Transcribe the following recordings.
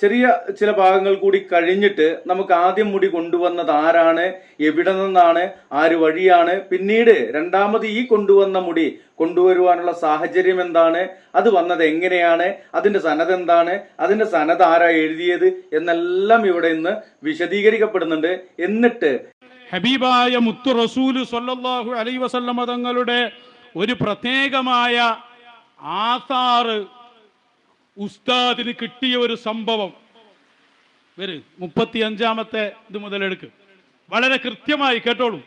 ചെറിയ ചില ഭാഗങ്ങൾ കൂടി കഴിഞ്ഞിട്ട് നമുക്ക് ആദ്യം മുടി കൊണ്ടുവന്നത് ആരാണ്? എവിടെ നിന്നാണ്? ആര് വഴിയാണ്? പിന്നീട് രണ്ടാമത് ഈ കൊണ്ടുവന്ന മുടി കൊണ്ടുവരുവാനുള്ള സാഹചര്യം എന്താണ്? അത് വന്നത് എങ്ങനെയാണ്? അതിന്റെ സനത് എന്താണ്? അതിന്റെ സനത് ആരാ എഴുതിയത്? എന്നെല്ലാം ഇവിടെ ഇന്ന് വിശദീകരിക്കപ്പെടുന്നുണ്ട്. എന്നിട്ട് ഹബീബായ മുത്തു റസൂൽ സല്ലല്ലാഹു അലൈ വസല്ലമ തങ്ങളുടെ ഒരു പ്രത്യേകമായ ആധാറ് ഉസ്താദിന് കിട്ടിയ ഒരു സംഭവം. വര് മുപ്പത്തി അഞ്ചാമത്തെ ഇത് മുതലെടുക്ക്. വളരെ കൃത്യമായി കേട്ടോളൂ.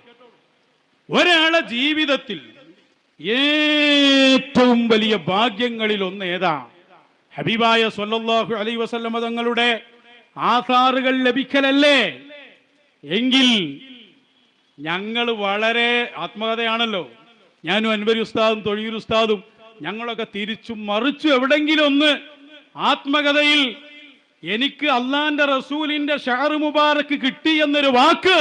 ഒരാളെ ജീവിതത്തിൽ ഏറ്റവും വലിയ ഭാഗ്യങ്ങളിൽ ഒന്ന് ഏതാ? ഹബീബായ സൊല്ലാഹു അലൈ വസല്ലമ തങ്ങളുടെ ആധാറുകൾ ലഭിക്കലല്ലേ? എങ്കിൽ ഞങ്ങൾ വളരെ ആത്മകഥയാണല്ലോ. ഞാനും അൻവരി ഉസ്താദും തൊഴിയൂർ ഉസ്താദും ഞങ്ങളൊക്കെ തിരിച്ചും മറിച്ചു എവിടെങ്കിലും ഒന്ന് ആത്മകഥയിൽ എനിക്ക് അള്ളാന്റെ റസൂലിന്റെ ഷഹർ മുബാറക്ക് കിട്ടി എന്നൊരു വാക്ക്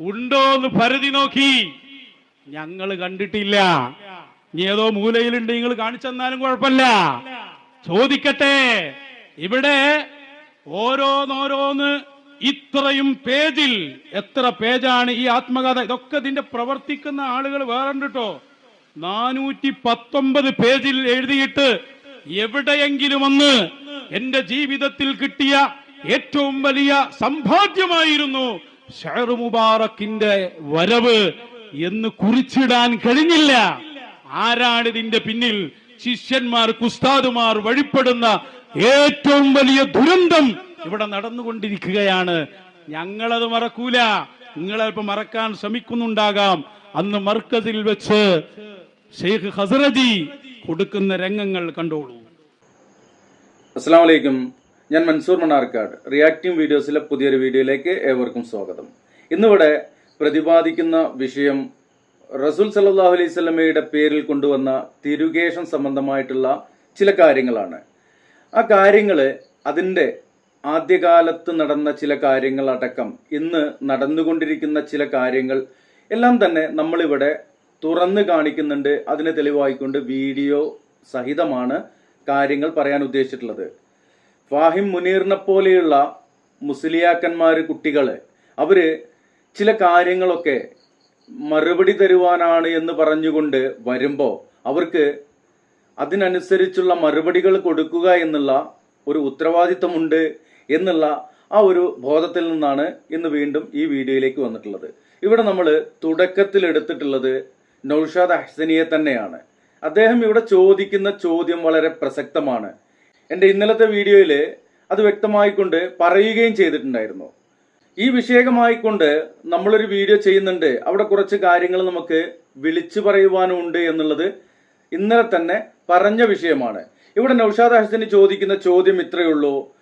ഉണ്ടോ എന്ന് പരിധി നോക്കി ഞങ്ങൾ കണ്ടിട്ടില്ല. നീ ഏതോ മൂലയിലുണ്ട് നിങ്ങൾ കാണിച്ചെന്നാലും കുഴപ്പമില്ല. ചോദിക്കട്ടെ ഇവിടെ ഓരോന്നോരോന്ന് ഇത്രയും പേജിൽ എത്ര പേജാണ് ഈ ആത്മകഥ? ഇതൊക്കെ ഇതിന്റെ പ്രവർത്തിക്കുന്ന ആളുകൾ വേറെ കേട്ടോ നാനൂറ്റി പത്തൊമ്പത് പേജിൽ എഴുതിയിട്ട് എവിടെയെങ്കിലും ഒന്ന് എന്റെ ജീവിതത്തിൽ കിട്ടിയ ഏറ്റവും വലിയ സമ്പാദ്യമായിരുന്നു ഷഹർ മുബാറക്കിന്റെ വരവ് എന്ന് കുറിച്ചിടാൻ കഴിഞ്ഞില്ല. ആരാണ് ഇതിന്റെ പിന്നിൽ? ശിഷ്യന്മാർ കുസ്താദുമാർ വഴിപ്പെടുന്ന ഏറ്റവും വലിയ ദുരന്തം ഇവിടെ നടന്നുകൊണ്ടിരിക്കുകയാണ്. ഞങ്ങളത് മറക്കൂല. നിങ്ങളൽപ്പം മറക്കാൻ ശ്രമിക്കുന്നുണ്ടാകാം. അന്ന് മർക്കസിൽ വെച്ച് ഷെയ്ഖ് ഹസറജി കൊടുക്കുന്ന രംഗങ്ങൾ കണ്ടോളൂ. അസ്സാം ഞാൻ മൻസൂർ മണാർക്കാട് റിയാക്റ്റീവ് വീഡിയോസിലെ പുതിയൊരു വീഡിയോയിലേക്ക് ഏവർക്കും സ്വാഗതം. ഇന്നിവിടെ പ്രതിപാദിക്കുന്ന വിഷയം റസൂൽ സല്ലാഹു അലൈഹി സ്വലമയുടെ പേരിൽ കൊണ്ടുവന്ന തിരുകേശം സംബന്ധമായിട്ടുള്ള ചില കാര്യങ്ങളാണ്. ആ കാര്യങ്ങൾ അതിന്റെ ആദ്യകാലത്ത് നടന്ന ചില കാര്യങ്ങളടക്കം ഇന്ന് നടന്നുകൊണ്ടിരിക്കുന്ന ചില കാര്യങ്ങൾ എല്ലാം തന്നെ നമ്മളിവിടെ തുറന്നു കാണിക്കുന്നുണ്ട്. അതിന് തെളിവായിക്കൊണ്ട് വീഡിയോ സഹിതമാണ് കാര്യങ്ങൾ പറയാൻ ഉദ്ദേശിച്ചിട്ടുള്ളത്. ഫാഹിം മുനീറിനെ പോലെയുള്ള മുസ്ലിയാക്കന്മാർ കുട്ടികൾ അവർ ചില കാര്യങ്ങളൊക്കെ മറുപടി തരുവാനാണ് എന്ന് പറഞ്ഞുകൊണ്ട് വരുമ്പോൾ അവർക്ക് അതിനനുസരിച്ചുള്ള മറുപടികൾ കൊടുക്കുക എന്നുള്ള ഒരു ഉത്തരവാദിത്തമുണ്ട് എന്നുള്ള ആ ഒരു ബോധത്തിൽ നിന്നാണ് ഇന്ന് വീണ്ടും ഈ വീഡിയോയിലേക്ക് വന്നിട്ടുള്ളത്. ഇവിടെ നമ്മൾ തുടക്കത്തിൽ എടുത്തിട്ടുള്ളത് നൌഷാദ് അഹ്സനിയെ തന്നെയാണ്. അദ്ദേഹം ഇവിടെ ചോദിക്കുന്ന ചോദ്യം വളരെ പ്രസക്തമാണ്. എന്റെ ഇന്നലത്തെ വീഡിയോയിൽ അത് വ്യക്തമായിക്കൊണ്ട് പറയുകയും ചെയ്തിട്ടുണ്ടായിരുന്നു. ഈ വിഷയകമായിക്കൊണ്ട് നമ്മളൊരു വീഡിയോ ചെയ്യുന്നുണ്ട്. അവിടെ കുറച്ച് കാര്യങ്ങൾ നമുക്ക് വിളിച്ചു പറയുവാനുണ്ട് എന്നുള്ളത് ഇന്നലെ തന്നെ പറഞ്ഞ വിഷയമാണ്. ഇവിടെ നൌഷാദ് അഹ്സനി ചോദിക്കുന്ന ചോദ്യം ഇത്രയേ ഉള്ളൂ.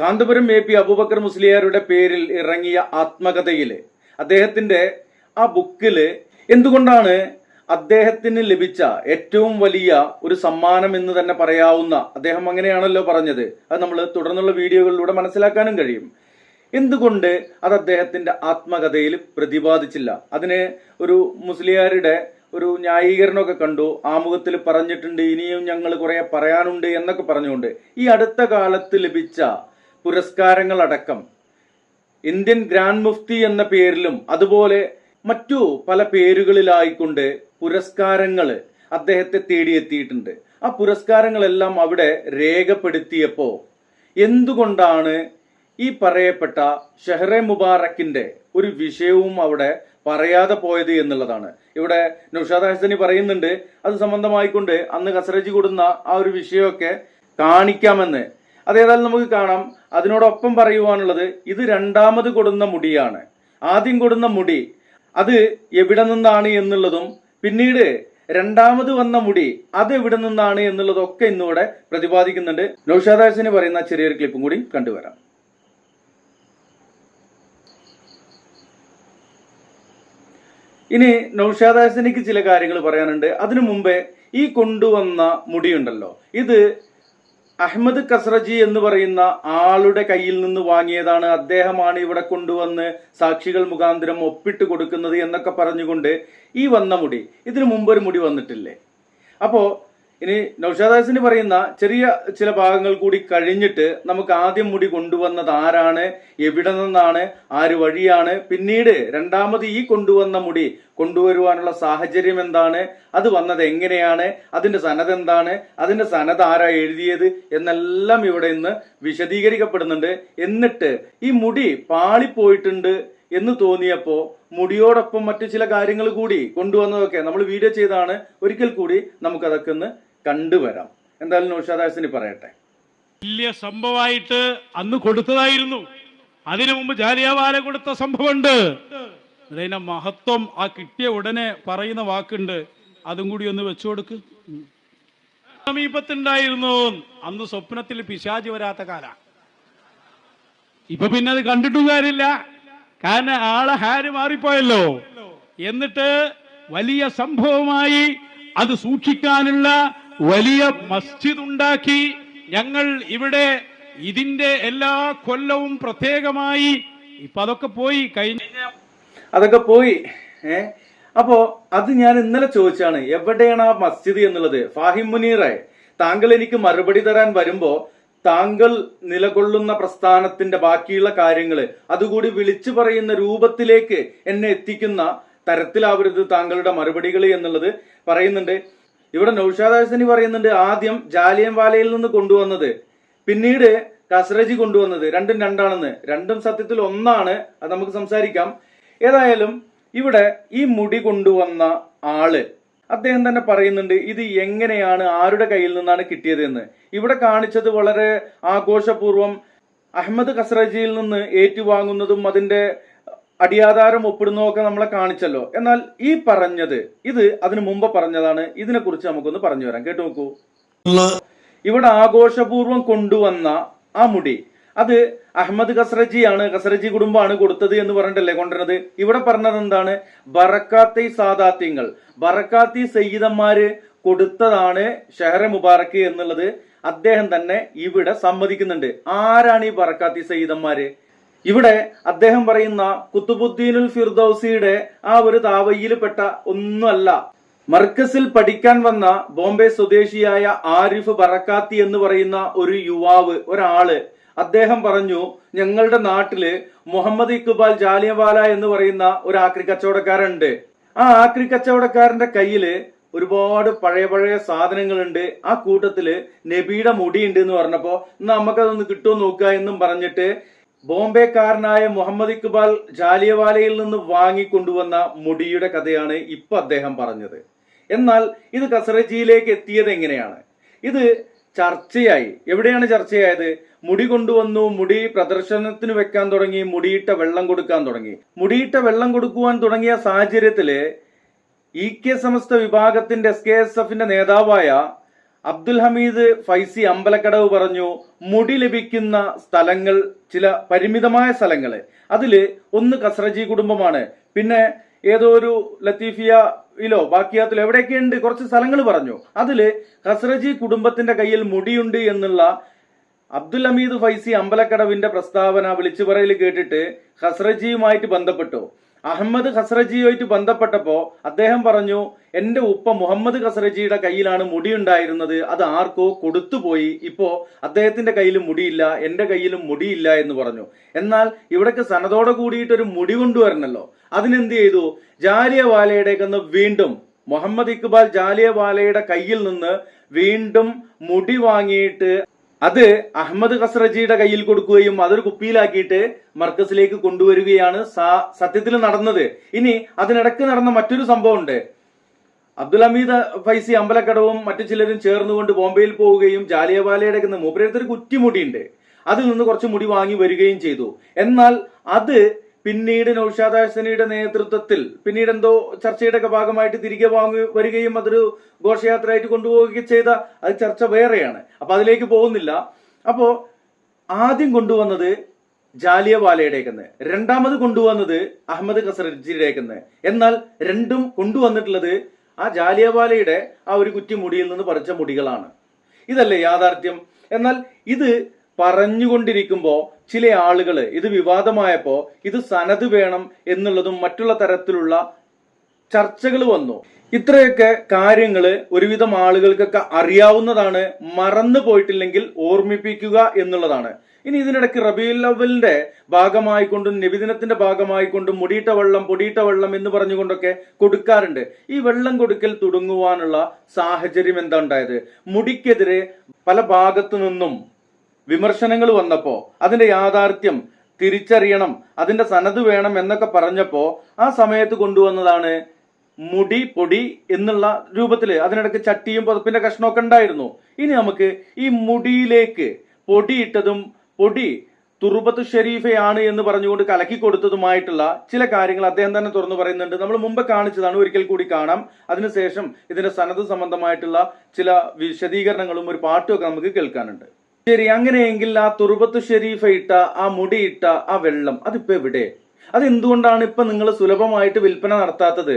കാന്തപുരം എ പി അബൂബക്കർ മുസ്ലിയാരുടെ പേരിൽ ഇറങ്ങിയ ആത്മകഥയിൽ അദ്ദേഹത്തിന്റെ ആ ബുക്കിൽ എന്തുകൊണ്ടാണ് അദ്ദേഹത്തിന് ലഭിച്ച ഏറ്റവും വലിയ ഒരു സമ്മാനം എന്ന് തന്നെ പറയാവുന്ന അദ്ദേഹം അങ്ങനെയാണല്ലോ പറഞ്ഞത്. അത് നമ്മൾ തുടർന്നുള്ള വീഡിയോകളിലൂടെ മനസ്സിലാക്കാനും കഴിയും. എന്തുകൊണ്ട് അത് അദ്ദേഹത്തിന്റെ ആത്മകഥയിൽ പ്രതിപാദിച്ചില്ല? അതിന് ഒരു മുസ്ലിയാരുടെ ഒരു ന്യായീകരണമൊക്കെ കണ്ടു. ആമുഖത്തിൽ പറഞ്ഞിട്ടുണ്ട് ഇനിയും ഞങ്ങൾ കുറെ പറയാനുണ്ട് എന്നൊക്കെ പറഞ്ഞുകൊണ്ട്. ഈ അടുത്ത കാലത്ത് ലഭിച്ച പുരസ്കാരങ്ങളടക്കം ഇന്ത്യൻ ഗ്രാൻഡ് മുഫ്തി എന്ന പേരിലും അതുപോലെ മറ്റു പല പേരുകളിലായിക്കൊണ്ട് പുരസ്കാരങ്ങൾ അദ്ദേഹത്തെ തേടിയെത്തിയിട്ടുണ്ട്. ആ പുരസ്കാരങ്ങളെല്ലാം അവിടെ രേഖപ്പെടുത്തിയപ്പോ എന്തുകൊണ്ടാണ് ഈ പറയപ്പെട്ട ഷെഹറെ മുബാറക്കിന്റെ ഒരു വിഷയവും അവിടെ പറയാതെ പോയത് എന്നുള്ളതാണ്. ഇവിടെ നൗഷാദ് ഹസനി പറയുന്നുണ്ട് അത് സംബന്ധമായിക്കൊണ്ട് അന്ന് കസറജി കൊടുന്ന ആ ഒരു വിഷയമൊക്കെ കാണിക്കാമെന്ന്. അതേതായാലും നമുക്ക് കാണാം. അതിനോടൊപ്പം പറയുവാനുള്ളത് ഇത് രണ്ടാമത് കൊടുന്ന മുടിയാണ്. ആദ്യം കൊടുന്ന മുടി അത് എവിടെ നിന്നാണ് എന്നുള്ളതും പിന്നീട് രണ്ടാമത് വന്ന മുടി അത് എവിടെ നിന്നാണ് എന്നുള്ളതൊക്കെ ഇന്നിവിടെ പ്രതിപാദിക്കുന്നുണ്ട്. നൌഷാദാസിന് പറയുന്ന ചെറിയൊരു ക്ലിപ്പും കൂടി കണ്ടുവരാം. ഇനി നൌഷാദാസിനിക്ക് ചില കാര്യങ്ങൾ പറയാനുണ്ട്. അതിനു മുമ്പേ ഈ കൊണ്ടുവന്ന മുടിയുണ്ടല്ലോ. ഇത് അഹമ്മദ് കസ്രജി എന്ന് പറയുന്ന ആളുടെ കയ്യിൽ നിന്ന് വാങ്ങിയതാണ്. അദ്ദേഹമാണ് ഇവിടെ കൊണ്ടുവന്ന് സാക്ഷികൾ മുഖാന്തരം ഒപ്പിട്ട് കൊടുക്കുന്നത് എന്നൊക്കെ പറഞ്ഞുകൊണ്ട് ഈ വന്ന മുടി ഇതിനു മുമ്പ് ഒരു മുടി വന്നിട്ടില്ലേ? അപ്പോ ഇനി നൌഷാദാസിന് പറയുന്ന ചെറിയ ചില ഭാഗങ്ങൾ കൂടി കഴിഞ്ഞിട്ട് നമുക്ക് ആദ്യം മുടി കൊണ്ടുവന്നത് ആരാണ് എവിടെ നിന്നാണ് ആര് വഴിയാണ് പിന്നീട് രണ്ടാമത് ഈ കൊണ്ടുവന്ന മുടി കൊണ്ടുവരുവാനുള്ള സാഹചര്യം എന്താണ് അത് വന്നത് എങ്ങനെയാണ് അതിന്റെ സനത് എന്താണ് അതിന്റെ സനത് ആരാ എഴുതിയത് എന്നെല്ലാം ഇവിടെ ഇന്ന് വിശദീകരിക്കപ്പെടുന്നുണ്ട്. എന്നിട്ട് ഈ മുടി പാളിപ്പോയിട്ടുണ്ട് എന്ന് തോന്നിയപ്പോ മുടിയോടൊപ്പം മറ്റു ചില കാര്യങ്ങൾ കൂടി കൊണ്ടുവന്നതൊക്കെ നമ്മൾ വീഡിയോ ചെയ്താണ്. ഒരിക്കൽ കൂടി നമുക്കതൊക്കെ ഒന്ന് കണ്ടുവരാം. എന്തായാലും നൗഷാദാസിന് പറയട്ടെ. വലിയ സംഭവമായിട്ട് അന്ന് കൊടുത്തതായിരുന്നു. അതിനു മുമ്പ് ജാലിയാവാല കൊടുത്ത സംഭവമുണ്ട്. അതിന്റെ മഹത്വം ആ കിട്ടിയ ഉടനെ പറയുന്ന വാക്കുണ്ട്. അതും കൂടി ഒന്ന് വെച്ചു കൊടുക്ക്. സമീപത്തുണ്ടായിരുന്നു. അന്ന് സ്വപ്നത്തിൽ പിശാചി വരാത്ത കാല. ഇപ്പൊ പിന്നെ അത് കണ്ടിട്ടും കാര്യമില്ല. കാരണം ആളെ ഹാര് മാറിപ്പോയല്ലോ. എന്നിട്ട് വലിയ സംഭവമായി അത് സൂക്ഷിക്കാനുള്ള വലിയ മസ്ജിദ് ഉണ്ടാക്കി ഞങ്ങൾ ഇവിടെ ഇതിന്റെ എല്ലാ കൊല്ലവും പ്രത്യേകമായി ഇപ്പൊ അതൊക്കെ പോയി കഴിഞ്ഞ അതൊക്കെ പോയി ഏ? അപ്പോ അത് ഞാൻ ഇന്നലെ ചോദിച്ചാണ് എവിടെയാണ് ആ മസ്ജിദ് എന്നുള്ളത്? ഫാഹിം മുനീറെ താങ്കൾ എനിക്ക് മറുപടി തരാൻ വരുമ്പോ താങ്കൾ നിലകൊള്ളുന്ന പ്രസ്ഥാനത്തിന്റെ ബാക്കിയുള്ള കാര്യങ്ങൾ അതുകൂടി വിളിച്ചു പറയുന്ന രൂപത്തിലേക്ക് എന്നെ എത്തിക്കുന്ന തരത്തിലാവരുത് താങ്കളുടെ മറുപടികൾ എന്നുള്ളത് പറയുന്നുണ്ട്. ഇവിടെ നൌഷാദ് ഹസനി പറയുന്നുണ്ട് ആദ്യം ജാലിയൻ വാലയിൽ നിന്ന് കൊണ്ടുവന്നത് പിന്നീട് കസ്രജി കൊണ്ടുവന്നത് രണ്ടും രണ്ടാണെന്ന്. രണ്ടും സത്യത്തിൽ ഒന്നാണ് അത് നമുക്ക് സംസാരിക്കാം. ഏതായാലും ഇവിടെ ഈ മുടി കൊണ്ടുവന്ന ആൾ അദ്ദേഹം തന്നെ പറയുന്നുണ്ട് ഇത് എങ്ങനെയാണ് ആരുടെ കയ്യിൽ നിന്നാണ് കിട്ടിയത് എന്ന് ഇവിടെ കാണിച്ചത് വളരെ ആഘോഷപൂർവം അഹമ്മദ് കസ്രജിയിൽ നിന്ന് ഏറ്റുവാങ്ങുന്നതും അതിന്റെ അടിയാധാരം ഒപ്പിടുന്നതൊക്കെ നമ്മളെ കാണിച്ചല്ലോ. എന്നാൽ ഈ പറഞ്ഞത് ഇത് അതിനു മുമ്പ് പറഞ്ഞതാണ്. ഇതിനെക്കുറിച്ച് നമുക്കൊന്ന് പറഞ്ഞു വരാം കേട്ടു നോക്കൂ. ഇവിടെ ആഘോഷപൂർവം കൊണ്ടുവന്ന ആ മുടി അത് അഹമ്മദ് ഖസ്രജിയാണ് ഖസ്രജി കുടുംബമാണ് കൊടുത്തത് എന്ന് പറഞ്ഞിട്ടല്ലേ കൊണ്ടുവരുന്നത്? ഇവിടെ പറഞ്ഞത് എന്താണ്? ബറക്കാത്തി സാദാത്യങ്ങൾ. ബറക്കാത്തി സയ്യിദന്മാര് കൊടുത്തതാണ് ഷെഹറ മുബാറക്ക് എന്നുള്ളത്. അദ്ദേഹം തന്നെ ഇവിടെ സമ്മതിക്കുന്നുണ്ട്. ആരാണ് ഈ ബറക്കാത്തി സയ്യിദന്മാര്? ഇവിടെ അദ്ദേഹം പറയുന്ന കുത്തുബുദ്ദീനുൽ ഫിർദൌസിയുടെ ആ ഒരു താവയിൽപ്പെട്ട ഒന്നുമല്ല. മർക്കസിൽ പഠിക്കാൻ വന്ന ബോംബെ സ്വദേശിയായ ആരിഫ് ബറക്കാത്തി എന്ന് പറയുന്ന ഒരു യുവാവ് ഒരാൾ. അദ്ദേഹം പറഞ്ഞു ഞങ്ങളുടെ നാട്ടിൽ മുഹമ്മദ് ഇക്ബാൽ ജാലിയവാല എന്ന് പറയുന്ന ഒരു ആക്രി കച്ചവടക്കാരുണ്ട്. ആ ആക്രി കച്ചവടക്കാരന്റെ കയ്യിൽ ഒരുപാട് പഴയ പഴയ സാധനങ്ങളുണ്ട്. ആ കൂട്ടത്തിൽ നബിയുടെ മുടിയുണ്ട് എന്ന് പറഞ്ഞപ്പോ നമുക്കതൊന്ന് കിട്ടുമോ നോക്കുക എന്നും പറഞ്ഞിട്ട് ബോംബെക്കാരനായ മുഹമ്മദ് ഇക്ബാൽ ജാലിയവാലയിൽ നിന്ന് വാങ്ങിക്കൊണ്ടുവന്ന മുടിയുടെ കഥയാണ് ഇപ്പൊ അദ്ദേഹം പറഞ്ഞത്. എന്നാൽ ഇത് കസറജിയിലേക്ക് എത്തിയത് എങ്ങനെയാണ്? ഇത് ചർച്ചയായി. എവിടെയാണ് ചർച്ചയായത്? മുടി കൊണ്ടുവന്നു മുടി പ്രദർശനത്തിന് വെക്കാൻ തുടങ്ങി മുടിയിട്ട വെള്ളം കൊടുക്കാൻ തുടങ്ങി. മുടിയിട്ട വെള്ളം കൊടുക്കുവാൻ തുടങ്ങിയ സാഹചര്യത്തിൽ ഇ കെ സമസ്ത വിഭാഗത്തിന്റെ എസ് കെ എസ് എഫിന്റെ നേതാവായ അബ്ദുൽ ഹമീദ് ഫൈസി അമ്പലക്കടവ് പറഞ്ഞു മുടി ലഭിക്കുന്ന സ്ഥലങ്ങൾ ചില പരിമിതമായ സ്ഥലങ്ങൾ. അതിൽ ഒന്ന് കസ്രജി കുടുംബമാണ്. പിന്നെ ഏതോ ഒരു ലത്തീഫിയയിലോ ബാക്കിയാത്തിലോ എവിടെയൊക്കെ ഉണ്ട് കുറച്ച് സ്ഥലങ്ങൾ പറഞ്ഞു. അതിൽ ഖസ്രജി കുടുംബത്തിന്റെ കയ്യിൽ മുടിയുണ്ട് എന്നുള്ള അബ്ദുൽ ഹമീദ് ഫൈസി അമ്പലക്കടവിന്റെ പ്രസ്താവന വിളിച്ചു പറയൽ കേട്ടിട്ട് ഹസ്രജിയുമായിട്ട് ബന്ധപ്പെട്ടു. അഹമ്മദ് ഖസ്രജിയുമായിട്ട് ബന്ധപ്പെട്ടപ്പോ അദ്ദേഹം പറഞ്ഞു എന്റെ ഉപ്പ മുഹമ്മദ് ഖസ്രജിയുടെ കയ്യിലാണ് മുടി ഉണ്ടായിരുന്നത് അത് ആർക്കോ കൊടുത്തുപോയി. ഇപ്പോ അദ്ദേഹത്തിന്റെ കയ്യിൽ മുടിയില്ല എന്റെ കയ്യിലും മുടിയില്ല എന്ന് പറഞ്ഞു. എന്നാൽ ഇവിടേക്ക് സനതോടെ കൂടിയിട്ട് ഒരു മുടി കൊണ്ടുവരണല്ലോ. അതിനെന്ത് ചെയ്തു? ജാലിയവാലയുടേക്കെന്ന് വീണ്ടും മുഹമ്മദ് ഇക്ബാൽ ജാലിയവാലയുടെ കയ്യിൽ നിന്ന് വീണ്ടും മുടി വാങ്ങിയിട്ട് അത് അഹമ്മദ് ഖസ്റജിയുടെ കയ്യിൽ കൊടുക്കുകയും അതൊരു കുപ്പിയിലാക്കിയിട്ട് മർക്കസിലേക്ക് കൊണ്ടുവരികയാണ് സത്യത്തിൽ നടന്നത്. ഇനി അതിനിടക്ക് നടന്ന മറ്റൊരു സംഭവം ഉണ്ട് അബ്ദുൽ അമീദ് ഫൈസി അമ്പലക്കടവും മറ്റു ചിലരും ചേർന്നുകൊണ്ട് ബോംബെയിൽ പോവുകയും ജാലിയവാലയുടെ മൂപ്പരത്തിൽ കുറ്റിമുടിയുണ്ട്. അതിൽ നിന്ന് കുറച്ച് മുടി വാങ്ങി വരികയും ചെയ്തു. എന്നാൽ അത് പിന്നീട് നൌഷാദ് ഹസനിയുടെ നേതൃത്വത്തിൽ പിന്നീട് എന്തോ ചർച്ചയുടെ ഒക്കെ ഭാഗമായിട്ട് തിരികെ വാങ്ങി വരികയും അതൊരു ഘോഷയാത്രയായിട്ട് കൊണ്ടുപോവുകയും ചെയ്ത അത് ചർച്ച വേറെയാണ്. അപ്പൊ അതിലേക്ക് പോകുന്നില്ല. അപ്പോ ആദ്യം കൊണ്ടുവന്നത് ജാലിയവാലയുടേക്കെന്ന് രണ്ടാമത് കൊണ്ടുവന്നത് അഹമ്മദ് ഖസറജിയുടേക്കെന്ന് എന്നാൽ രണ്ടും കൊണ്ടുവന്നിട്ടുള്ളത് ആ ജാലിയവാലയുടെ ആ ഒരു കുറ്റി മുടിയിൽ നിന്ന് പറിച്ച മുടികളാണ്. ഇതല്ലേ യാഥാർത്ഥ്യം? എന്നാൽ ഇത് പറഞ്ഞുകൊണ്ടിരിക്കുമ്പോ ചില ആളുകൾ ഇത് വിവാദമായപ്പോൾ ഇത് സനത് വേണം എന്നുള്ളതും മറ്റുള്ള തരത്തിലുള്ള ചർച്ചകൾ വന്നു. ഇത്രയൊക്കെ കാര്യങ്ങൾ ഒരുവിധം ആളുകൾക്കൊക്കെ അറിയാവുന്നതാണ് മറന്നു പോയിട്ടില്ലെങ്കിൽ ഓർമ്മിപ്പിക്കുക എന്നുള്ളതാണ്. ഇനി ഇതിനിടയ്ക്ക് റബീൽ അവലിന്റെ ഭാഗമായിക്കൊണ്ടും നിബിദിനത്തിന്റെ ഭാഗമായിക്കൊണ്ടും മുടിയിട്ട വെള്ളം പൊടിയിട്ട വെള്ളം എന്ന് പറഞ്ഞുകൊണ്ടൊക്കെ കൊടുക്കാറുണ്ട്. ഈ വെള്ളം കൊടുക്കൽ തുടങ്ങുവാനുള്ള സാഹചര്യം എന്താ ഉണ്ടായത്? മുടിക്കെതിരെ പല ഭാഗത്തു നിന്നും വിമർശനങ്ങൾ വന്നപ്പോ അതിന്റെ യാഥാർത്ഥ്യം തിരിച്ചറിയണം അതിന്റെ സനത് വേണം എന്നൊക്കെ പറഞ്ഞപ്പോ ആ സമയത്ത് കൊണ്ടുവന്നതാണ് മുടി പൊടി എന്നുള്ള രൂപത്തിൽ അതിനിടയ്ക്ക് ചട്ടിയും പുതപ്പിന്റെ കഷ്ണമൊക്കെ ഉണ്ടായിരുന്നു. ഇനി നമുക്ക് ഈ മുടിയിലേക്ക് പൊടിയിട്ടതും പൊടി തുറുബത്ത് ഷെരീഫയാണ് എന്ന് പറഞ്ഞുകൊണ്ട് കലക്കി കൊടുത്തതുമായിട്ടുള്ള ചില കാര്യങ്ങൾ അദ്ദേഹം തന്നെ തുറന്നു പറയുന്നുണ്ട്. നമ്മൾ മുമ്പ് കാണിച്ചതാണ് ഒരിക്കൽ കൂടി കാണാം. അതിനുശേഷം ഇതിന്റെ സന്നദ്ധ സംബന്ധമായിട്ടുള്ള ചില വിശദീകരണങ്ങളും ഒരു പാട്ടുമൊക്കെ നമുക്ക് കേൾക്കാനുണ്ട്. ശരി അങ്ങനെയെങ്കിൽ ആ തുർബത്ത് ഷെരീഫ ഇട്ട ആ ഇട്ട ആ വെള്ളം അതിപ്പോ എവിടെ? അത് എന്തുകൊണ്ടാണ് ഇപ്പൊ നിങ്ങൾ സുലഭമായിട്ട് വിൽപ്പന നടത്താത്തത്?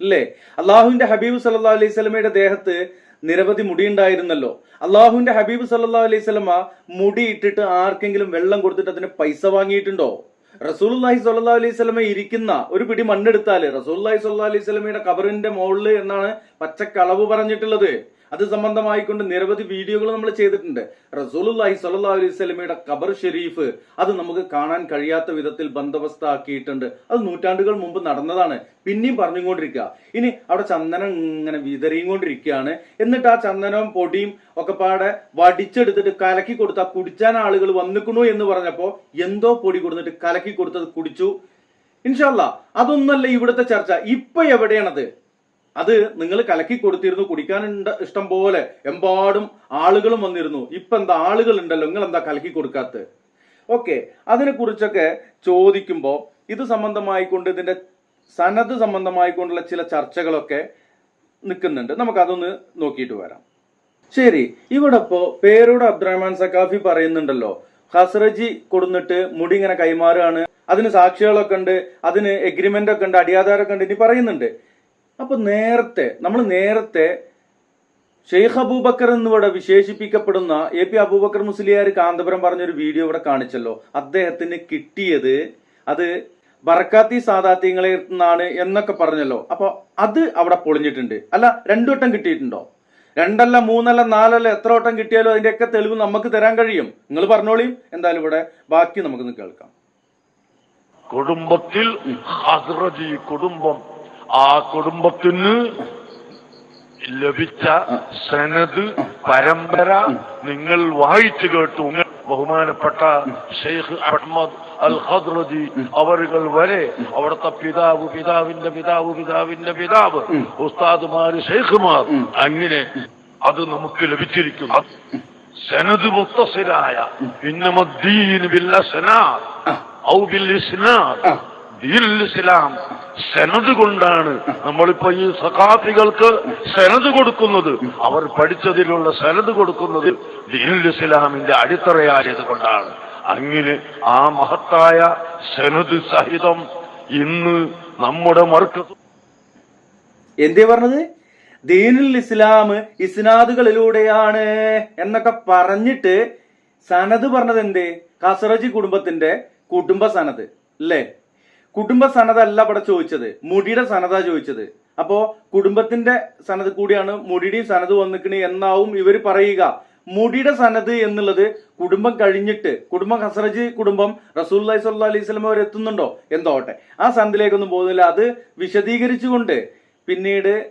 അല്ലേ? അള്ളാഹുവിന്റെ ഹബീബ് സല്ലാ അലൈഹി സ്വലമയുടെ ദേഹത്ത് നിരവധി മുടി ഉണ്ടായിരുന്നല്ലോ അള്ളാഹുവിന്റെ ഹബീബ് സല്ലാ അലൈഹി സ്വലമ മുടി ഇട്ടിട്ട് ആർക്കെങ്കിലും വെള്ളം കൊടുത്തിട്ട് അതിന് പൈസ വാങ്ങിയിട്ടുണ്ടോ? റസൂൽഹി സല്ലാ അലൈഹി സ്വലമ ഇരിക്കുന്ന ഒരു പിടി മണ്ണെടുത്താൽ റസൂൽഹി സല്ലാ അലൈഹി സ്വലമയുടെ കബറിന്റെ മുകളിൽ എന്നാണ് പച്ചക്കളവ് പറഞ്ഞിട്ടുള്ളത്. അത് സംബന്ധമായിക്കൊണ്ട് നിരവധി വീഡിയോകൾ നമ്മൾ ചെയ്തിട്ടുണ്ട്. റസൂലുല്ലാഹി സ്വല്ലല്ലാഹു അലൈഹി സ്വലമയുടെ ഖബർ ഷെരീഫ് അത് നമുക്ക് കാണാൻ കഴിയാത്ത വിധത്തിൽ ബന്ദോബസ്ത് ആക്കിയിട്ടുണ്ട് അത് നൂറ്റാണ്ടുകൾ മുമ്പ് നടന്നതാണ്. പിന്നെയും പറഞ്ഞുകൊണ്ടിരിക്കുക. ഇനി അവിടെ ചന്ദനം ഇങ്ങനെ വിതറിയുകൊണ്ടിരിക്കുകയാണ് എന്നിട്ട് ആ ചന്ദനവും പൊടിയും ഒക്കെ പാടെ വടിച്ചെടുത്തിട്ട് കലക്കി കൊടുത്ത കുടിച്ചാൻ ആളുകൾ വന്നിക്കണു എന്ന് പറഞ്ഞപ്പോ എന്തോ പൊടി കൊടുത്തിട്ട് കലക്കി കൊടുത്തത് കുടിച്ചു. ഇൻഷല്ല അതൊന്നല്ല ഇവിടുത്തെ ചർച്ച. ഇപ്പൊ എവിടെയാണത്? അത് നിങ്ങൾ കലക്കി കൊടുത്തിരുന്നു കുടിക്കാൻ ഇഷ്ടം പോലെ എമ്പാടും ആളുകളും വന്നിരുന്നു. ഇപ്പൊ എന്താ ആളുകൾ ഉണ്ടല്ലോ നിങ്ങൾ എന്താ കലക്കി കൊടുക്കാത്ത? ഓക്കെ അതിനെ കുറിച്ചൊക്കെ ചോദിക്കുമ്പോൾ ഇത് സംബന്ധമായിക്കൊണ്ട് ഇതിന്റെ സന്നദ്ധ സംബന്ധമായിക്കൊണ്ടുള്ള ചില ചർച്ചകളൊക്കെ നിൽക്കുന്നുണ്ട്. നമുക്ക് അതൊന്ന് നോക്കിയിട്ട് വരാം. ശരി ഇവിടെ ഇപ്പോ പേരോട് അബ്ദുറഹ്മാൻ സക്കാഫി പറയുന്നുണ്ടല്ലോ ഹസ്രജി കൊടുന്നിട്ട് മുടി ഇങ്ങനെ കൈമാറുകയാണ് അതിന് സാക്ഷികളൊക്കെ ഉണ്ട് അതിന് എഗ്രിമെന്റ് ഒക്കെ ഉണ്ട് അടിയാധാരമൊക്കെ ഉണ്ട് ഇനി പറയുന്നുണ്ട്. അപ്പൊ നേരത്തെ നമ്മൾ നേരത്തെ ഷെയ്ഖ് അബൂബക്കർ എന്നിവിടെ വിശേഷിപ്പിക്കപ്പെടുന്ന എ പി അബൂബക്കർ മുസ്ലിയാർ കാന്തപുരം പറഞ്ഞൊരു വീഡിയോ ഇവിടെ കാണിച്ചല്ലോ. അദ്ദേഹത്തിന് കിട്ടിയത് അത് ബർക്കാത്തി സാദാത്യങ്ങളിൽ നിന്നാണ് എന്നൊക്കെ പറഞ്ഞല്ലോ. അപ്പൊ അത് അവിടെ പൊളിഞ്ഞിട്ടുണ്ട്. അല്ല രണ്ടു വട്ടം കിട്ടിയിട്ടുണ്ടോ? രണ്ടല്ല മൂന്നല്ല നാലല്ല എത്ര വട്ടം കിട്ടിയാലും അതിന്റെയൊക്കെ തെളിവ് നമുക്ക് തരാൻ കഴിയും. നിങ്ങൾ പറഞ്ഞോളിയും എന്തായാലും ഇവിടെ ബാക്കി നമുക്കൊന്ന് കേൾക്കാം. കുടുംബത്തിൽ കുടുംബം. ആ കുടുംബത്തിന് ലഭിച്ച സനത് പരമ്പര നിങ്ങൾ വായിച്ചു കേട്ടു. ബഹുമാനപ്പെട്ട ഷെയ്ഖ് അഹമ്മദ് അൽ ഹദ്രജി അവരുകൾ വരെ അവിടുത്തെ പിതാവ് പിതാവിന്റെ പിതാവ് പിതാവിന്റെ പിതാവ് ഉസ്താദുമാര് ഷെയ്ഖുമാർ അങ്ങനെ അത് നമുക്ക് ലഭിച്ചിരിക്കുന്നു. സനത് മുത്തസിലായ ഇന്നമദ്ദീൻ ബില്ല സനാ ഔ ബിൽ ദീനുൽ ഇസ്ലാം സെനത് കൊണ്ടാണ് നമ്മളിപ്പോ ഈ സഖാഫികൾക്ക് സെനത് കൊടുക്കുന്നത്. അവർ പഠിച്ചതിലുള്ള സെനത് കൊടുക്കുന്നത് ഇസ്ലാമിന്റെ അടിത്തറയായത് കൊണ്ടാണ്. അങ്ങനെ ആ മഹത്തായ സെനത് സഹിതം ഇന്ന് നമ്മുടെ മർക്കസ് എന്തേ പറഞ്ഞത്? ദീനുൽ ഇസ്ലാം ഇസ്നാദുകളിലൂടെയാണ് എന്നൊക്കെ പറഞ്ഞിട്ട് സനത് പറഞ്ഞത് എന്തേ കസറജി കുടുംബത്തിന്റെ കുടുംബ സനത് അല്ലേ? കുടുംബ സനതല്ല ഇവിടെ ചോദിച്ചത്. മുടിയുടെ സനത ചോദിച്ചത്. അപ്പോ കുടുംബത്തിന്റെ സനത് കൂടിയാണ് മുടിയുടെയും സനത് വന്നിക്കണ് എന്നാവും ഇവർ പറയുക. മുടിയുടെ സനത് എന്നുള്ളത് കുടുംബം കഴിഞ്ഞിട്ട് കുടുംബം ഹസ്രജ് കുടുംബം റസൂല്ലി സല്ലാ അലൈഹി സ്വലം അവർ എത്തുന്നുണ്ടോ? എന്തോട്ടെ. ആ സനത്തിലേക്കൊന്നും പോകുന്നില്ല. അത് വിശദീകരിച്ചുകൊണ്ട് പിന്നീട്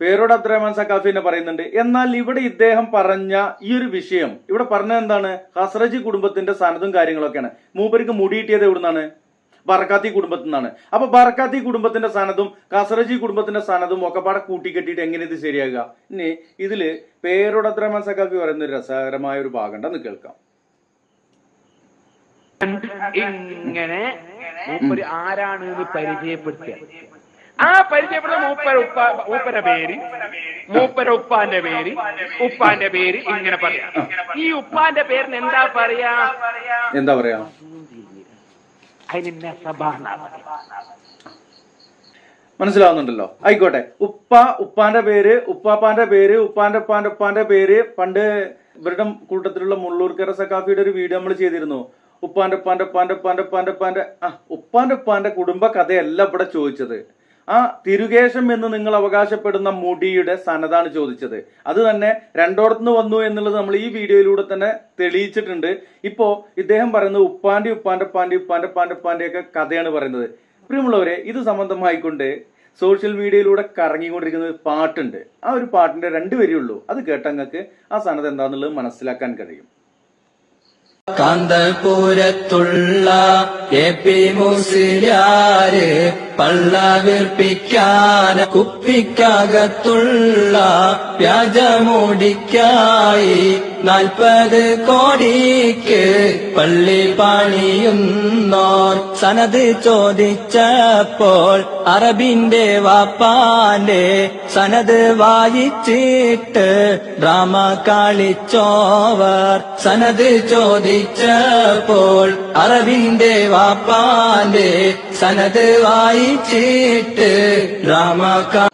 പേരോട് അബ്ദുറഹ്മാൻ സക്കാഫി പറയുന്നുണ്ട്. എന്നാൽ ഇവിടെ ഇദ്ദേഹം പറഞ്ഞ ഈ ഒരു വിഷയം ഇവിടെ പറഞ്ഞത് എന്താണ്? ഹസ്രജ് കുടുംബത്തിന്റെ സനതും കാര്യങ്ങളൊക്കെയാണ്. മൂപ്പർക്ക് മുടിയിട്ടിയത് എവിടുന്നാണ്? ബർക്കാത്തി കുടുംബത്തിൽ നിന്നാണ് അപ്പൊ ബർക്കാത്തി കുടുംബത്തിന്റെ സനതും കസറജി കുടുംബത്തിന്റെ സനതും ഒക്കെ പാടെ കൂട്ടിക്കെട്ടിയിട്ട് എങ്ങനെ ഇത് ശരിയാകുക? ഇനി ഇതിൽ പേരോട് സഖാഫി പറയുന്ന ഒരു രസകരമായ ഒരു ഭാഗം ഉണ്ടെന്ന് കേൾക്കാം. ഇങ്ങനെ മൂപ്പര് ആരാണ് എന്ന് പരിചയപ്പെടുത്തുക. ആ പരിചയപ്പെടുന്ന മൂപ്പര ഉപ്പ മൂപ്പര പേര് മൂപ്പര ഉപ്പാന്റെ പേര് ഉപ്പാന്റെ പേര് ഇങ്ങനെ പറയാം. ഈ ഉപ്പാന്റെ പേരിന് എന്താ പറയാ? എന്താ പറയാ? അതിന് പറയാ മനസ്സിലാവുന്നുണ്ടല്ലോ. ആയിക്കോട്ടെ. ഉപ്പ ഉപ്പാന്റെ പേര് ഉപ്പാപ്പാന്റെ പേര് ഉപ്പാന്റെ ഉപ്പാന്റെ ഉപ്പാന്റെ പേര്. പണ്ട് ഇവരുടെ കൂട്ടത്തിലുള്ള മുള്ളൂർക്കര സക്കാഫിയുടെ ഒരു വീഡിയോ നമ്മൾ ചെയ്തിരുന്നു. ഉപ്പാന്റെ ഉപ്പാന്റെ ഉപ്പാന്റെ ഉപ്പാന്റെ ഉപ്പാന്റെ ഉപ്പാന്റെ. ആ ഉപ്പാന്റെ ഉപ്പാന്റെ കുടുംബ കഥയല്ല ഇവിടെ ചോദിച്ചത്. ആ തിരുകേശം എന്ന് നിങ്ങൾ അവകാശപ്പെടുന്ന മുടിയുടെ സനതാണ് ചോദിച്ചത്. അത് തന്നെ രണ്ടോടത്തുനിന്ന് വന്നു എന്നുള്ളത് നമ്മൾ ഈ വീഡിയോയിലൂടെ തന്നെ തെളിയിച്ചിട്ടുണ്ട്. ഇപ്പോ ഇദ്ദേഹം പറയുന്നത് ഉപ്പാന്റെ ഉപ്പാന്റെ ഉപ്പാന്റെ ഉപ്പാന്റെ ഉപ്പാന്റെ ഒക്കെ കഥയാണ് പറയുന്നത്. പ്രിയമുള്ളവരെ ഇത് സംബന്ധമായിക്കൊണ്ട് സോഷ്യൽ മീഡിയയിലൂടെ കറങ്ങിക്കൊണ്ടിരിക്കുന്ന ഒരു പാട്ടുണ്ട്. ആ ഒരു പാട്ടിന്റെ രണ്ട് വരിയുള്ളൂ. അത് കേട്ടങ്ങൾക്ക് ആ സനത് എന്താണെന്നുള്ളത് മനസ്സിലാക്കാൻ കഴിയും. കാന്തപുരത്തുള്ള എ പി മുസ്ലിയാര് പള്ള വീർപ്പിക്കാൻ കുപ്പിക്കകത്തുള്ള വ്യാജമൂടിക്കായി നാൽപ്പത് കോടിക്ക് പള്ളി പണിയുന്നോർ സനത് ചോദിച്ചപ്പോൾ അറബിന്റെ വാപ്പാന്റെ സനത് വായിച്ചിട്ട് ഡ്രാമ കളിച്ചോവർ സനത് ചോദിച്ചപ്പോൾ അറബിന്റെ വാപ്പാന്റെ സനത് വായിച്ചിട്ട് ഡ്രാമ കളി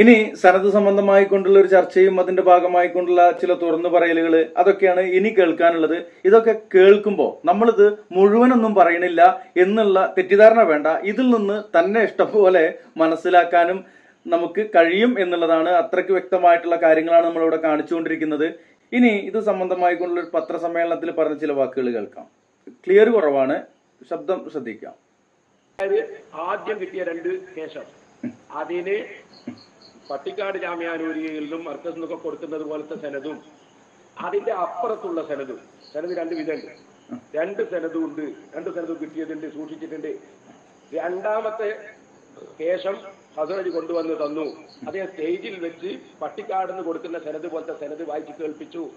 ഇനി സനത് സംബന്ധമായി കൊണ്ടുള്ള ഒരു ചർച്ചയും അതിന്റെ ഭാഗമായി കൊണ്ടുള്ള ചില തുറന്നു പറയലുകൾ അതൊക്കെയാണ് ഇനി കേൾക്കാനുള്ളത്. ഇതൊക്കെ കേൾക്കുമ്പോൾ നമ്മളിത് മുഴുവനൊന്നും പറയണില്ല എന്നുള്ള തെറ്റിദ്ധാരണ വേണ്ട. ഇതിൽ നിന്ന് തന്നെ ഇഷ്ടപോലെ മനസ്സിലാക്കാനും നമുക്ക് കഴിയും എന്നുള്ളതാണ് അത്രയ്ക്ക് വ്യക്തമായിട്ടുള്ള കാര്യങ്ങളാണ് നമ്മളിവിടെ കാണിച്ചുകൊണ്ടിരിക്കുന്നത്. ഇനി ഇത് സംബന്ധമായി കൊണ്ടുള്ള ഒരു പത്രസമ്മേളനത്തിൽ പറഞ്ഞ ചില വാക്കുകൾ കേൾക്കാം. ക്ലിയർ കുറവാണ്. ശബ്ദം ശ്രദ്ധിക്കാം. ആദ്യം കിട്ടിയ രണ്ട് കേശം. അതിന് പട്ടിക്കാട് ജാമ്യാനൂരിയിൽ നിന്നും മർക്കസ് നിന്നൊക്കെ കൊടുക്കുന്നത് പോലത്തെ സെനതും അതിന്റെ അപ്പുറത്തുള്ള സെനതും. സെനത് രണ്ട് വിധമുണ്ട്. രണ്ട് സെനതും ഉണ്ട് രണ്ട് സെനതും കിട്ടിയതുണ്ട് സൂക്ഷിച്ചിട്ടുണ്ട്. രണ്ടാമത്തെ കേശം ഹസനജി കൊണ്ടുവന്ന് തന്നു. അദ്ദേഹം സ്റ്റേജിൽ വെച്ച് പട്ടിക്കാട് നിന്ന് കൊടുക്കുന്ന സെനത് പോലത്തെ സെനത് വായിച്ച് കേൾപ്പിച്ചു.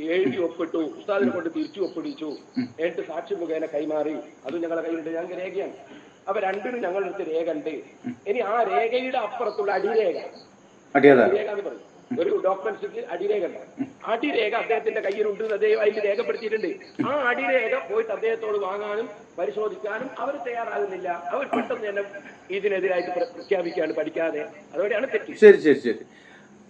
എഴുതി ഒപ്പിട്ടു. ഉസ്താദിനെ കൊണ്ട് തിരിച്ചു ഒപ്പിടിച്ചു. എന്നിട്ട് സാക്ഷി മുഖേന കൈമാറി. അതും ഞങ്ങളുടെ കയ്യിലുണ്ട്. ഞങ്ങൾക്ക് രേഖയാണ്. അപ്പൊ രണ്ടിനും ഞങ്ങളുടെ അടുത്ത് രേഖ ഉണ്ട്. ഇനി ആ രേഖയുടെ അപ്പുറത്തുള്ള അടിരേഖ. എന്ന് പറയും. ഒരു ഡോക്യുമെന്റ്സിൽ അടിരേഖ ഉണ്ട്. അടിരേഖ അദ്ദേഹത്തിന്റെ കയ്യിലുണ്ട് അദ്ദേഹം അതിൽ രേഖപ്പെടുത്തിയിട്ടുണ്ട്. ആ അടിരേഖ പോയിട്ട് അദ്ദേഹത്തോട് വാങ്ങാനും പരിശോധിക്കാനും അവർ തയ്യാറാകുന്നില്ല. അവർ പെട്ടെന്ന് തന്നെ ഇതിനെതിരായിട്ട് പ്രഖ്യാപിക്കാണ് പഠിക്കാതെ. അതോടെയാണ് തെറ്റ്. ശരി ശരി ശരി.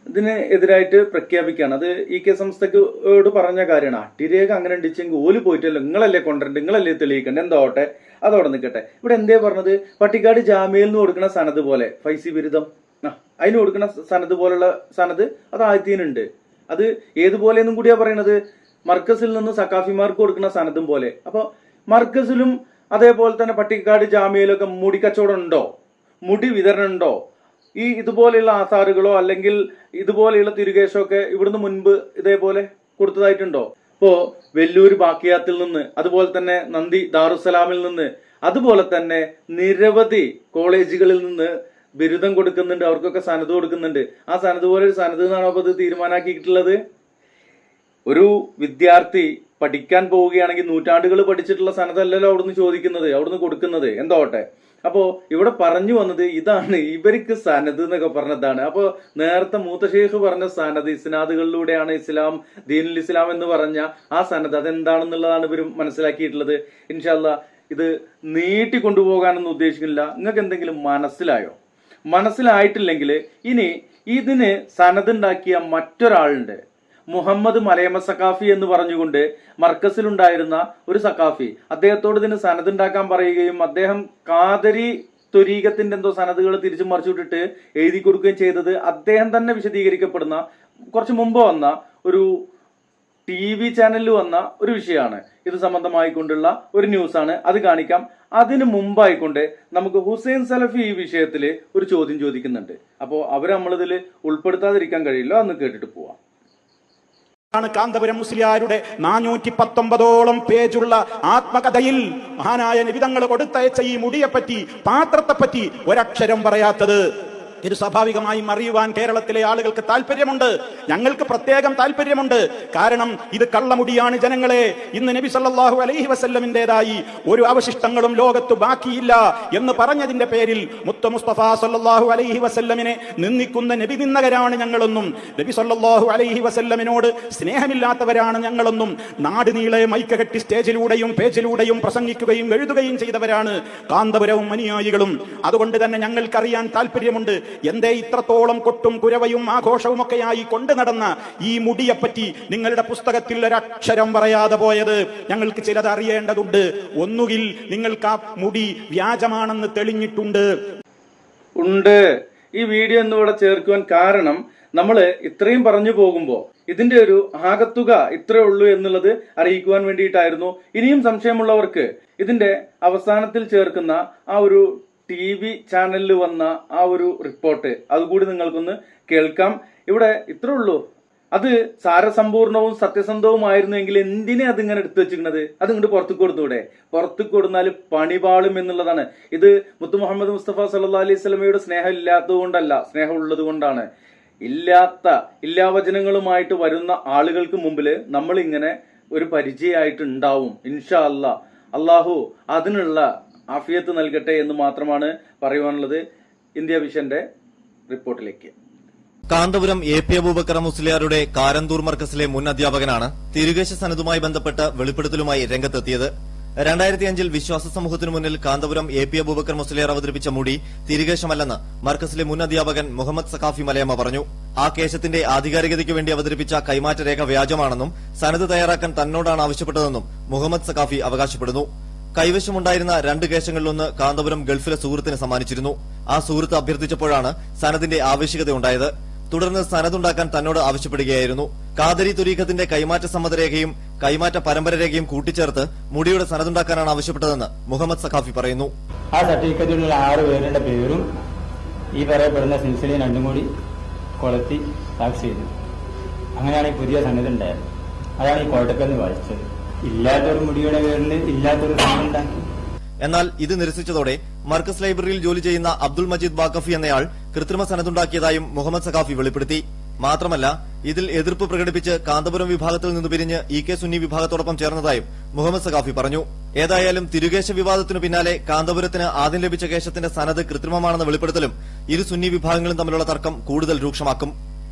ഇതിന് എതിരായിട്ട് പ്രഖ്യാപിക്കുകയാണ് അത് ഇ കെ സംസ്ഥയോട് പറഞ്ഞ കാര്യമാണ്. അട്ടിരേഖ അങ്ങനെ ഉണ്ടിച്ചെങ്കിൽ ഓൽ പോയിട്ടല്ലോ നിങ്ങളല്ലേ കൊണ്ടുവരണ്ട് നിങ്ങളല്ലേ തെളിയിക്കണ്ട എന്താവട്ടെ? അതവിടെ നിൽക്കട്ടെ ഇവിടെ എന്തേ പറഞ്ഞത്? പട്ടിക്കാട് ജാമ്യയിൽ നിന്ന് കൊടുക്കുന്ന സനത് പോലെ. ഫൈസി ബിരുദം. അതിന് കൊടുക്കുന്ന സനത് പോലുള്ള സനത് അത് ആദ്യത്തിനുണ്ട്. അത് ഏതുപോലെയെന്നും കൂടിയാ പറയണത്? മർക്കസിൽ നിന്ന് സക്കാഫിമാർക്ക് കൊടുക്കുന്ന സനതും പോലെ. അപ്പോൾ മർക്കസിലും അതേപോലെ തന്നെ പട്ടിക്കാട് ജാമ്യയിലൊക്കെ മുടി കച്ചവടം ഉണ്ടോ? മുടി വിതരണം ഉണ്ടോ? ഈ ഇതുപോലെയുള്ള ആധാറുകളോ അല്ലെങ്കിൽ ഇതുപോലെയുള്ള തിരുകേശോ ഒക്കെ ഇവിടുന്ന് മുൻപ് ഇതേപോലെ കൊടുത്തതായിട്ടുണ്ടോ? ഇപ്പോൾ വെല്ലൂർ ബാക്കിയാത്തിൽ നിന്ന് അതുപോലെ തന്നെ നന്ദി ദാറുസലാമിൽ നിന്ന് അതുപോലെ തന്നെ നിരവധി കോളേജുകളിൽ നിന്ന് ബിരുദം കൊടുക്കുന്നുണ്ട് അവർക്കൊക്കെ സനത് കൊടുക്കുന്നുണ്ട്. ആ സനത് പോലെ ഒരു സനത് എന്നാണോ അപ്പൊ ഇത് തീരുമാനാക്കിയിട്ടുള്ളത്? ഒരു വിദ്യാർത്ഥി പഠിക്കാൻ പോവുകയാണെങ്കിൽ നൂറ്റാണ്ടുകൾ പഠിച്ചിട്ടുള്ള സനതല്ലല്ലോ അവിടുന്ന് ചോദിക്കുന്നത് അവിടുന്ന് കൊടുക്കുന്നത്. എന്തോട്ടെ? അപ്പോൾ ഇവിടെ പറഞ്ഞു വന്നത് ഇതാണ് ഇവർക്ക് സനത് എന്നൊക്കെ പറഞ്ഞതാണ്. അപ്പോൾ നേരത്തെ മൂത്ത ഷെയ്ഖ് പറഞ്ഞ സനത് ഇസ്നാദുകളിലൂടെയാണ് ഇസ്ലാം ദീനുൽ ഇസ്ലാം എന്ന് പറഞ്ഞ ആ സനത് അതെന്താണെന്നുള്ളതാണ് ഇവർ മനസ്സിലാക്കിയിട്ടുള്ളത്. ഇൻഷാല്ല ഇത് നീട്ടിക്കൊണ്ടുപോകാനൊന്നും ഉദ്ദേശിക്കുന്നില്ല. നിങ്ങൾക്ക് എന്തെങ്കിലും മനസ്സിലായോ? മനസ്സിലായിട്ടില്ലെങ്കിൽ ഇനി ഇതിന് സനതുണ്ടാക്കിയ മറ്റൊരാളുണ്ട്. മുഹമ്മദ് മലയമ സക്കാഫി എന്ന് പറഞ്ഞുകൊണ്ട് മർക്കസിലുണ്ടായിരുന്ന ഒരു സക്കാഫി അദ്ദേഹത്തോട് ഇതിന് സനതുണ്ടാക്കാൻ പറയുകയും അദ്ദേഹം കാതരി ത്വരീകത്തിന്റെ എന്തോ സനതുകൾ തിരിച്ചു മറിച്ചു വിട്ടിട്ട് എഴുതി കൊടുക്കുകയും ചെയ്തത് അദ്ദേഹം തന്നെ വിശദീകരിക്കപ്പെടുന്ന കുറച്ച് മുമ്പ് വന്ന ഒരു ടി വി ചാനലിൽ വന്ന ഒരു വിഷയമാണ്. ഇത് സംബന്ധമായിക്കൊണ്ടുള്ള ഒരു ന്യൂസാണ്. അത് കാണിക്കാം. അതിന് മുമ്പായിക്കൊണ്ട് നമുക്ക് ഹുസൈൻ സലഫി ഈ വിഷയത്തിൽ ഒരു ചോദ്യം ചോദിക്കുന്നുണ്ട്. അപ്പോൾ അവർ നമ്മളിതിൽ ഉൾപ്പെടുത്താതിരിക്കാൻ കഴിയില്ല അന്ന് കേട്ടിട്ട് പോവാം. ാണ് കാന്തപുരം മുസ്ലിയാരുടെ നാനൂറ്റി പത്തൊമ്പതോളം പേജുള്ള ആത്മകഥയിൽ മഹാനായ നിബിതങ്ങൾ കൊടുത്തയച്ച ഈ മുടിയെപ്പറ്റി പാത്രത്തെപ്പറ്റി ഒരക്ഷരം പറയാത്തത് സ്വാഭാവികമായും അറിയുവാൻ കേരളത്തിലെ ആളുകൾക്ക് താല്പര്യമുണ്ട് ഞങ്ങൾക്ക് പ്രത്യേകം താല്പര്യമുണ്ട് കാരണം ഇത് കള്ളമുടിയാണ് ജനങ്ങളെ. ഇന്ന് നബി സല്ലാഹു അലൈഹി വസല്ലമിന്റെതായി ഒരു അവശിഷ്ടങ്ങളും ലോകത്ത് ബാക്കിയില്ല എന്ന് പറഞ്ഞതിന്റെ പേരിൽ മുത്ത മുസ്തഫ സല്ലല്ലാഹു അലൈഹി വസല്ലമിനെ നിന്ദിക്കുന്ന നബി നിന്നകരാണ് ഞങ്ങളെന്നും നബി സല്ലാഹു അലൈഹി വസല്ലമിനോട് സ്നേഹമില്ലാത്തവരാണ് ഞങ്ങളെന്നും നാട് നീളെ മൈക്ക് കെട്ടി സ്റ്റേജിലൂടെയും പേജിലൂടെയും പ്രസംഗിക്കുകയും എഴുതുകയും ചെയ്തവരാണ് കാന്തപുരവും അനുയായികളും. അതുകൊണ്ട് തന്നെ ഞങ്ങൾക്കറിയാൻ താല്പര്യമുണ്ട് എന്തേ ഇത്രത്തോളം കൊട്ടും കുരവയും ആഘോഷവുമൊക്കെയായി കൊണ്ടു നടന്ന ഈ മുടിയെപ്പറ്റി നിങ്ങളുടെ പുസ്തകത്തിൽ ഒരക്ഷരം പറയാതെ പോയത് ഞങ്ങൾക്ക് ചിലത് അറിയേണ്ടതുണ്ട്. ഒന്നുകിൽ നിങ്ങൾക്ക് ആ മുടി വ്യാജമാണെന്ന് തെളിഞ്ഞിട്ടുണ്ട്. ഉണ്ട്. ഈ വീഡിയോ എന്നിവിടെ ചേർക്കുവാൻ കാരണം നമ്മൾ ഇത്രയും പറഞ്ഞു പോകുമ്പോൾ ഇതിന്റെ ഒരു ആകത്തുക ഇത്രേ ഉള്ളൂ എന്നുള്ളത് അറിയിക്കുവാൻ വേണ്ടിയിട്ടായിരുന്നു. ഇനിയും സംശയമുള്ളവർക്ക് ഇതിന്റെ അവസാനത്തിൽ ചേർക്കുന്ന ആ ഒരു ടി വി ചാനലിൽ വന്ന ആ ഒരു റിപ്പോർട്ട്. അതുകൂടി നിങ്ങൾക്കൊന്ന് കേൾക്കാം. ഇവിടെ ഇത്രേ ഉള്ളൂ. അത് സാരസമ്പൂർണവും സത്യസന്ധവുമായിരുന്നെങ്കിൽ എന്തിനെ അതിങ്ങനെ എടുത്തു വെച്ചിരിക്കുന്നത്? അത് ഇങ്ങോട്ട് പുറത്തു കൊടുത്തൂടെ പുറത്തു കൊടുത്താൽ പണിപാളും എന്നുള്ളതാണ്. ഇത് മുത്തു മുഹമ്മദ് മുസ്തഫ സല്ലാ അലൈഹി സ്വലമയുടെ സ്നേഹം ഇല്ലാത്തത് കൊണ്ടല്ല സ്നേഹം ഉള്ളത് കൊണ്ടാണ് ഇല്ലാത്ത ഇല്ലാവചനങ്ങളുമായിട്ട് വരുന്ന ആളുകൾക്ക് മുമ്പിൽ നമ്മൾ ഇങ്ങനെ ഒരു പരിചയമായിട്ട് ഉണ്ടാവും ഇൻഷാ അല്ല അള്ളാഹു അതിനുള്ള ആഫിയത്ത് നൽകട്ടെ എന്ന് മാത്രമാണ് പറയുവാനുള്ളത് ഇന്ത്യ വിഷന്റെ റിപ്പോർട്ടിലേക്ക്. കാന്തപുരം എ പി അബൂബക്കർ മുസ്ലിയാരുടെ കാരന്തൂർ മർക്കസിലെ മുൻ അധ്യാപകനാണ് തിരുകേശ സനതുമായി ബന്ധപ്പെട്ട വെളിപ്പെടുത്തലുമായി രംഗത്തെത്തിയത്. രണ്ടായിരത്തി അഞ്ചിൽ വിശ്വാസ സമൂഹത്തിനു മുന്നിൽ കാന്തപുരം എ പി അബൂബക്കർ മുസ്ലിയാർ അവതരിപ്പിച്ച മുടി തിരികേശമല്ലെന്ന് മർക്കസിലെ മുൻ അധ്യാപകൻ മുഹമ്മദ് സഖാഫി മലയമ്മ പറഞ്ഞു. ആ കേശത്തിന്റെ ആധികാരികതയ്ക്ക് വേണ്ടി അവതരിപ്പിച്ച കൈമാറ്റ രേഖ വ്യാജമാണെന്നും സനത് തയ്യാറാക്കാൻ തന്നോടാണ് ആവശ്യപ്പെട്ടതെന്നും മുഹമ്മദ് സഖാഫി അവകാശപ്പെടുന്നു. കൈവശമുണ്ടായിരുന്ന രണ്ട് കേശങ്ങളിലൊന്ന് കാന്തപുരം ഗൾഫിലെ സുഹൃത്തിന് സമ്മാനിച്ചിരുന്നു. ആ സുഹൃത്ത് അഭ്യർത്ഥിച്ചപ്പോഴാണ് സനദിന്റെ ആവശ്യകത ഉണ്ടായത് തുടർന്ന് സനതുണ്ടാക്കാൻ തന്നോട് ആവശ്യപ്പെടുകയായിരുന്നു. കാതരി തുരീഖത്തിന്റെ കൈമാറ്റ സമ്മതരേഖയും കൈമാറ്റ പരമ്പര രേഖയും കൂട്ടിച്ചേർത്ത് മുടിയുടെ സനതുണ്ടാക്കാനാണ് ആവശ്യപ്പെട്ടതെന്ന് മുഹമ്മദ് സഖാഫി പറയുന്നു. ആ സർട്ടിഫിക്കറ്റിലുള്ള ആറ് പേരുടെ പേരും. ഈ പറയപ്പെടുന്ന സിൽസിലയും രണ്ടും കൂടി കൊളത്തി സാക്ഷി ചെയ്തു. അങ്ങനെയാണ് ഈ പുതിയ സന്നദ്ധ ഉണ്ടായത്. അതാണ് ഈ കോട്ടക്കൽ വായിച്ചത്. ഇല്ലാത്തൊരു മുടിയുടെ പേരിൽ ഇല്ലാത്തൊരു എന്നാൽ ഇത് നിരസിച്ചതോടെ മർക്കസ് ലൈബ്രറിയിൽ ജോലി ചെയ്യുന്ന അബ്ദുൾ മജീദ് വാഖഫി എന്നയാൾ കൃത്രിമ സനതുണ്ടാക്കിയതായും മുഹമ്മദ് സഖാഫി വെളിപ്പെടുത്തി. മാത്രമല്ല ഇതിൽ എതിർപ്പ് പ്രകടിപ്പിച്ച് കാന്തപുരം വിഭാഗത്തിൽ നിന്ന് പിരിഞ്ഞ് ഇ കെ സുന്നി വിഭാഗത്തോടൊപ്പം ചേർന്നതായും മുഹമ്മദ് സഖാഫി പറഞ്ഞു. ഏതായാലും തിരുകേശ വിവാദത്തിനു പിന്നാലെ കാന്തപുരത്തിന് ആദ്യം ലഭിച്ച കേശത്തിന്റെ സനത് കൃത്രിമമാണെന്ന വെളിപ്പെടുത്തലും ഇരു സുന്നി വിഭാഗങ്ങളും തമ്മിലുള്ള തർക്കം കൂടുതൽ രൂക്ഷമാക്കും.